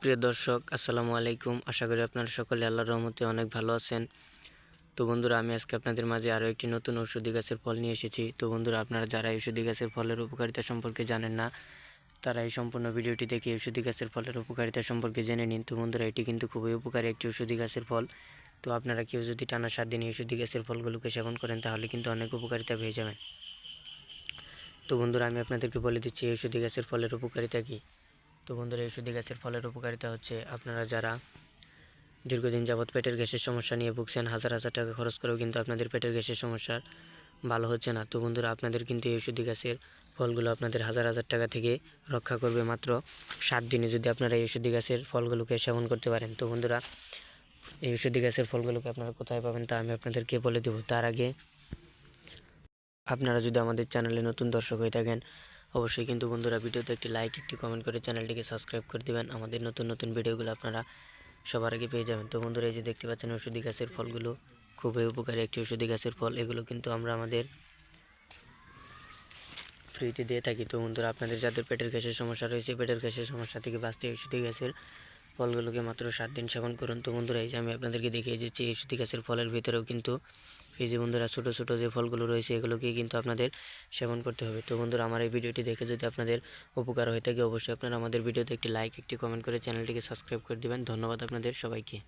প্রিয় দর্শক, আসসালামু আলাইকুম। আশা করি আপনারা সকলে আল্লাহর রহমতে অনেক ভালো আছেন। তো বন্ধুরা, আমি আজকে আপনাদের মাঝে আরও একটি নতুন ঔষধি গাছের ফল নিয়ে এসেছি। তো বন্ধুরা, আপনারা যারা ঔষধি গাছের ফলের উপকারিতা সম্পর্কে জানেন না, তারা এই সম্পূর্ণ ভিডিওটি দেখে ঔষধি গাছের ফলের উপকারিতা সম্পর্কে জেনে নিন। তো বন্ধুরা, এটি কিন্তু খুবই উপকারী একটি ঔষধি গাছের ফল। তো আপনারা কেউ যদি টানা সাত দিন ঔষধি গাছের ফলগুলোকে সেবন করেন, তাহলে কিন্তু অনেক উপকারিতা পেয়ে যাবেন। তো বন্ধুরা, আমি আপনাদেরকে বলে দিচ্ছি ঔষধি গাছের ফলের উপকারিতা কী? তো বন্ধুরা ঔষধি গাছের ফলের উপকারিতা হচ্ছে আপনারা যারা দীর্ঘদিন যাবৎ পেটের গ্যাসের সমস্যা নিয়ে ভুগছেন, হাজার হাজার টাকা খরচ করেও কিন্তু আপনাদের পেটের গ্যাসের সমস্যা ভালো হচ্ছে না। তো বন্ধুরা, আপনাদের কিন্তু এই ঔষধি গাছের ফলগুলো আপনাদের হাজার হাজার টাকা থেকে রক্ষা করবে মাত্র সাত দিনে যদি আপনারা এই ঔষধি গাছের ফলগুলোকে সেবন করতে পারেন। তো বন্ধুরা, এই ঔষধি গাছের ফলগুলোকে আপনারা কোথায় পাবেন তা আমি আপনাদেরকে বলে দেবো। তার আগে আপনারা যদি আমাদের চ্যানেলে নতুন দর্শক হয়ে থাকেন অবশ্যই কিন্তু বন্ধুরা ভিডিওতে একটি লাইক একটি কমেন্ট করে চ্যানেলটিকে সাবস্ক্রাইব করে দেবেন। আমাদের নতুন নতুন ভিডিওগুলো আপনারা সবার আগে পেয়ে যাবেন। তো বন্ধুরা এই যে দেখতে পাচ্ছেন ওষুধি গাছের ফলগুলো, খুবই উপকারী একটি ওষুধি গাছের ফল। এগুলো কিন্তু আমরা আমাদের ফ্রিতে দিয়ে থাকি। তো বন্ধুরা আপনাদের যাদের পেটের গ্যাসের সমস্যা রয়েছে, পেটের গ্যাসের সমস্যা থেকে বাঁচতে ওষুধি গাছের ফলগুলোকে মাত্র সাত দিন সেবন করুন। তো বন্ধুরা এই যে আমি আপনাদেরকে দেখিয়ে এই ওষুধি গাছের ফলের ভিতরেও কিন্তু এই যে বন্ধুরা, ছোটো ছোটো যে ফলগুলো রয়েছে এগুলোকে কিন্তু আপনাদের সেবন করতে হবে। তো বন্ধুরা, আমার এই ভিডিওটি দেখে যদি আপনাদের উপকার হয়ে থাকে, অবশ্যই আপনারা আমাদের ভিডিওতে একটি লাইক একটি কমেন্ট করে চ্যানেলটিকে সাবস্ক্রাইব করে দেবেন। ধন্যবাদ আপনাদের সবাইকে।